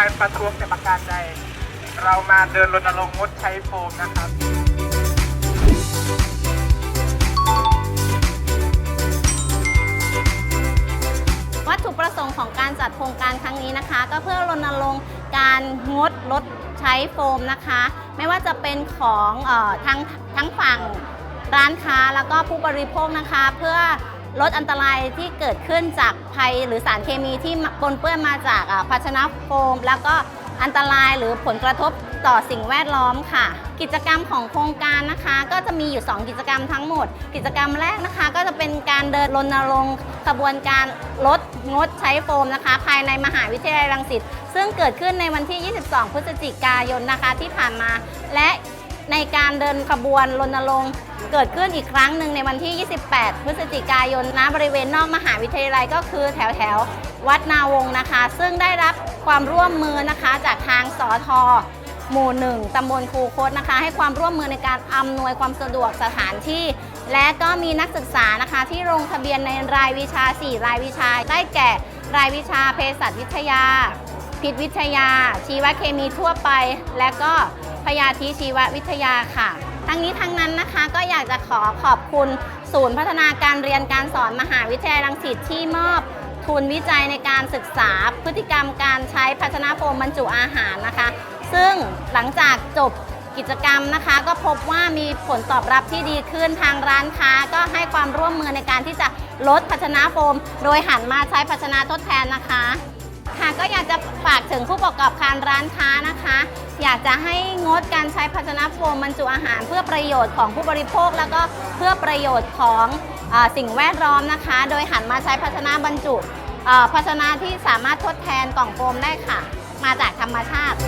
การประท้วงแต่ประการใด เรามาเดินรณรงค์งดใช้โฟมนะครับ วัตถุประสงค์ของการจัดโครงการครั้งนี้นะคะ ก็เพื่อรณรงค์การงดลดใช้โฟมนะคะ ไม่ว่าจะเป็นของออทั้งทั้งฝั่งร้านค้าแล้วก็ผู้บริโภคนะคะ เพื่อ ลดอันตรายที่เกิดขึ้นจากภัยหรือสารเคมีที่ปนเปื้อนมาจากภาชนะโฟม แล้วก็อันตรายหรือผลกระทบต่อสิ่งแวดล้อมค่ะ กิจกรรมของโครงการนะคะ ก็จะมีอยู่ 2 กิจกรรมทั้งหมด กิจกรรมแรกนะคะ ก็จะเป็นการเดินรณรงค์ขบวนการลดงดใช้โฟมนะคะ ภายในมหาวิทยาลัยรังสิตซึ่งเกิดขึ้นในวันที่ 22 พฤศจิกายนนะคะที่ผ่านมา และในการเดินขบวนรณรงค์ เกิดขึ้นอีกครั้งหนึ่งในวันที่ 28 พฤศจิกายนณบริเวณนอกมหาวิทยาลัยก็คือแถวแถววัดนาวงนะคะ ซึ่งได้รับความร่วมมือนะคะจากทางสอทอหมู่หนึ่งตำบลคูคตนะคะ ให้ความร่วมมือในการอำนวยความสะดวกสถานที่ และก็มีนักศึกษานะคะที่ลงทะเบียนในรายวิชา 4 รายวิชา ได้แก่ รายวิชาเภสัชวิทยา พิษวิทยา ชีวเคมีทั่วไป และก็พยาธิชีววิทยาค่ะ ทั้งนี้ทั้งนั้นนะคะก็อยากจะขอขอบคุณศูนย์พัฒนาการเรียนการสอนมหาวิทยาลัยรังสิตที่มอบ ทุนวิจัยในการศึกษาพฤติกรรมการใช้ภาชนะโฟมบรรจุอาหารนะคะ ซึ่งหลังจากจบกิจกรรมนะคะ ก็พบว่ามีผลตอบรับที่ดีขึ้นทางร้านค้า ก็ให้ความร่วมมือในการที่จะลดภาชนะโฟม โดยหันมาใช้ภาชนะทดแทนนะคะ ค่ะก็อยากจะฝากถึงผู้ประกอบการร้านค้านะคะ อยากจะให้งดการใช้ภาชนะโฟมบรรจุอาหารเพื่อประโยชน์ของผู้บริโภค แล้วก็เพื่อประโยชน์ของอสิ่งแวดล้อมนะคะ โดยหันมาใช้ภาชนะบรรจุภาชนะที่สามารถทดแทนกล่องโฟมได้ค่ะ มาจากธรรมชาติ